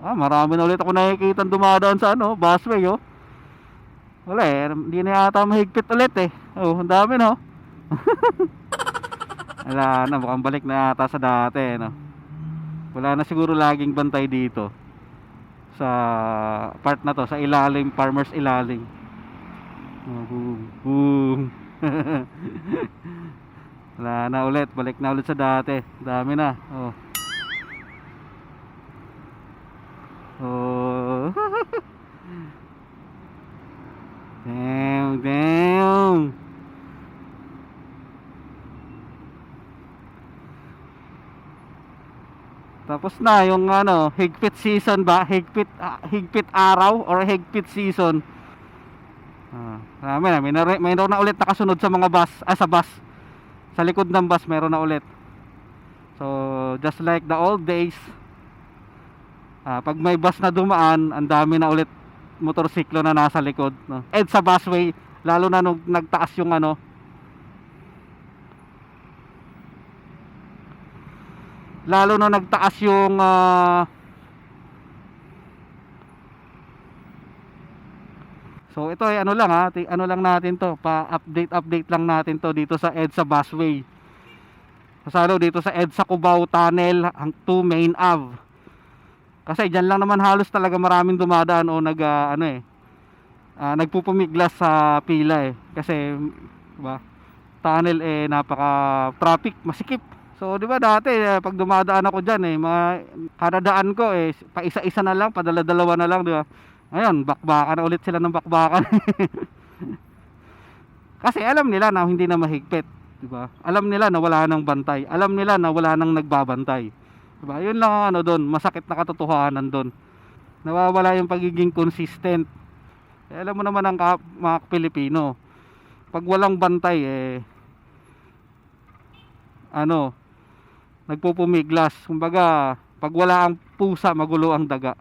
Ah, marami na ulit ako nakikita dumadaan sa ano, busway oh. Wala eh, hindi na yata mahigpit ulit eh. Oh, ang dami no. Wala na, mukhang balik na yata sa dati no. Wala na siguro laging bantay dito. Sa part na to, sa ilalim, farmers ilalim. Oh, boom, boom. Wala na ulit, balik na ulit sa dati. Dami na. Oh. Oh. Damn, damn. Tapos na yung ano, higpit season ba? Higpit ah, higpit araw or higpit season. Ah, marami na, may, mayroon na ulit nakasunod sa mga bus, ah sa bus. Sa likod ng bus meron na ulit. So, just like the old days, ah, pag may bus na dumaan, ang dami na ulit motorsiklo na nasa likod. No? And sa busway, lalo na nung nagtaas yung ano, lalo na nagtaas yung ah, So ito ay ano lang ha, ti- ano lang natin to, pa-update update lang natin to dito sa EDSA Busway. Kasalo dito sa EDSA Cubao Tunnel ang 2 Main Ave. Kasi diyan lang naman halos talaga maraming dumadaan o nag ah, ano eh. ah, nagpupumiglas sa pila eh. Kasi ba? Tunnel eh napaka traffic, masikip. So 'di ba dati eh, pag dumadaan ako diyan eh, mga kada daan ko eh pa isa-isa na lang, padala-dalawa na lang, 'di ba? Ngayon, bakbakan na ulit sila ng bakbakan. Kasi alam nila na hindi na mahigpit, 'di ba? Alam nila na wala nang bantay. Alam nila na wala nang nagbabantay. 'Di ba? 'Yun lang ang ano doon, masakit na katotohanan doon. Nawawala yung pagiging consistent. Eh, alam mo naman ang ka- mga Pilipino, pag walang bantay eh ano, nagpupumiglas. Kumbaga, pag wala ang pusa, magulo ang daga.